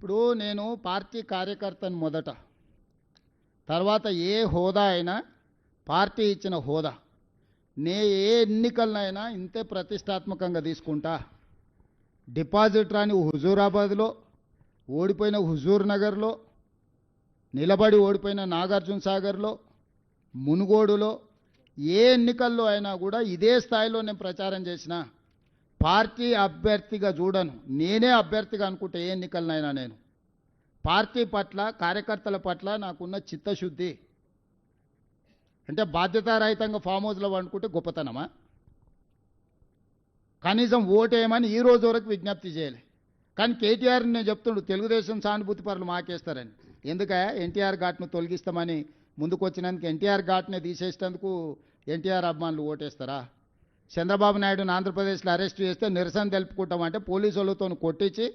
ఇప్పుడు నేను పార్టీ కార్యకర్తను మొదట. తర్వాత ఏ హోదా అయినా పార్టీ ఇచ్చిన హోదా. నే ఏ ఎన్నికలనైనా ఇంతే ప్రతిష్టాత్మకంగా తీసుకుంటా. డిపాజిట్ రాని హుజూరాబాద్లో ఓడిపోయిన హుజూర్ నగర్లో నిలబడి ఓడిపోయిన నాగార్జున సాగర్లో మునుగోడులో ఏ ఎన్నికల్లో అయినా కూడా ఇదే స్థాయిలో నేను ప్రచారం చేసినా. పార్టీ అభ్యర్థిగా చూడను. నేనే అభ్యర్థిగా అనుకుంటే ఏ ఎన్నికలనైనా నేను. పార్టీ పట్ల కార్యకర్తల పట్ల నాకున్న చిత్తశుద్ధి. అంటే బాధ్యతారహితంగా ఫామ్ హౌస్లో వండుకుంటే గొప్పతనమా? కనీసం ఓటేయమని ఈ రోజు వరకు విజ్ఞప్తి చేయలే. కానీ కేటీఆర్ నేను చెప్తుండు తెలుగుదేశం సానుభూతి పరులు మాకేస్తారని. ఎందుక? ఎన్టీఆర్ ఘాట్ను తొలగిస్తామని ముందుకు వచ్చినందుకు ఎన్టీఆర్ ఘాట్ని తీసేసినందుకు ఎన్టీఆర్ అభిమానులు ఓటేస్తారా? చంద్రబాబు నాయుడుని ఆంధ్రప్రదేశ్లో అరెస్ట్ చేస్తే నిరసన తెలుపుకుంటామంటే పోలీసు వాళ్ళతో కొట్టించి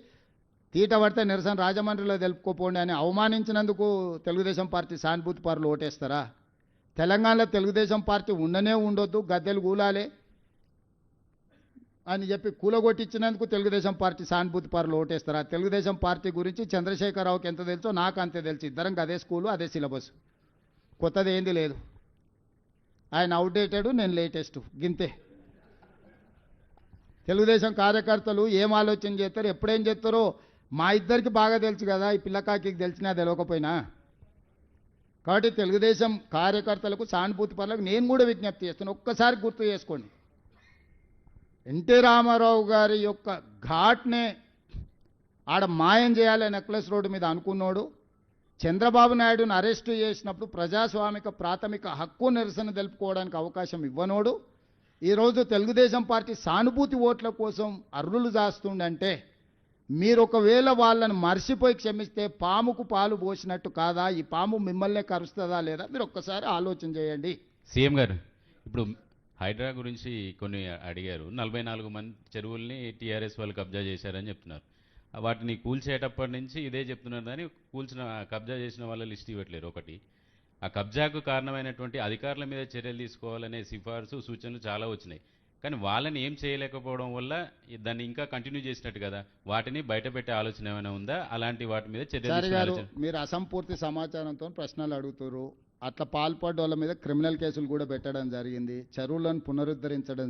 తీట పడితే నిరసన రాజమండ్రిలో తెలుపుకోపోండి అని అవమానించినందుకు తెలుగుదేశం పార్టీ సానుభూతి పరులు ఓటేస్తారా? తెలంగాణలో తెలుగుదేశం పార్టీ ఉండనే ఉండొద్దు గద్దెలు కూలాలే అని చెప్పి కూలగొట్టించినందుకు తెలుగుదేశం పార్టీ సానుభూతి పరులు ఓటేస్తారా? తెలుగుదేశం పార్టీ గురించి చంద్రశేఖరరావుకి ఎంత తెలుసో నాకు అంతే తెలుసు. ఇద్దరం అదే స్కూలు అదే సిలబస్. కొత్తది ఏంది లేదు. ఆయన అవుట్డేటెడ్ నేను లేటెస్ట్. గింతే. తెలుగుదేశం కార్యకర్తలు ఏం ఆలోచన చేస్తారు ఎప్పుడేం చేస్తారో మా ఇద్దరికి బాగా తెలుసు కదా ఈ పిల్లకాకి తెలిసినా తెలియకపోయినా. కాబట్టి తెలుగుదేశం కార్యకర్తలకు సానుభూతి పనులకు నేను కూడా విజ్ఞప్తి చేస్తాను. ఒక్కసారి గుర్తు చేసుకోండి. ఎన్టీ రామారావు గారి యొక్క ఘాట్నే ఆడ మాయం చేయాలి నెక్లెస్ రోడ్డు మీద అనుకున్నాడు చంద్రబాబు నాయుడును అరెస్టు చేసినప్పుడు ప్రజాస్వామిక ప్రాథమిక హక్కు నిరసన తెలుపుకోవడానికి అవకాశం ఇవ్వనోడు ఈరోజు తెలుగుదేశం పార్టీ సానుభూతి ఓట్ల కోసం అర్రులు దాస్తుండంటే మీరు ఒకవేళ వాళ్ళని మర్చిపోయి క్షమిస్తే పాముకు పాలు పోసినట్టు కాదా? ఈ పాము మిమ్మల్నే కరుస్తుందా లేదా? మీరు ఒక్కసారి ఆలోచన చేయండి. సీఎం గారు ఇప్పుడు హైడ్రా గురించి కొన్ని అడిగారు. నలభై నాలుగు మంది చెరువుల్ని టీఆర్ఎస్ వాళ్ళు కబ్జా చేశారని చెప్తున్నారు. వాటిని కూల్చేటప్పటి నుంచి ఇదే చెప్తున్నారు కానీ కూల్చిన కబ్జా చేసిన వాళ్ళ లిస్ట్ ఇవ్వట్లేరు ఒకటి. ఆ కబ్జాకు కారణమైనటువంటి అధికారుల మీద చర్యలు తీసుకోవాలనే సిఫార్సు సూచనలు చాలా వచ్చినాయి. కానీ వాళ్ళని ఏం చేయలేకపోవడం వల్ల దాన్ని ఇంకా కంటిన్యూ చేసినట్టు కదా? వాటిని బయట పెట్టే ఆలోచన ఏమైనా ఉందా? అలాంటి వాటి మీద చర్యలు మీరు అసంపూర్తి సమాచారంతో ప్రశ్నలు అడుగుతారు అట్లా పాల్పడ్డ వాళ్ళ మీద క్రిమినల్ కేసులు కూడా పెట్టడం జరిగింది. చెరువులను పునరుద్ధరించడం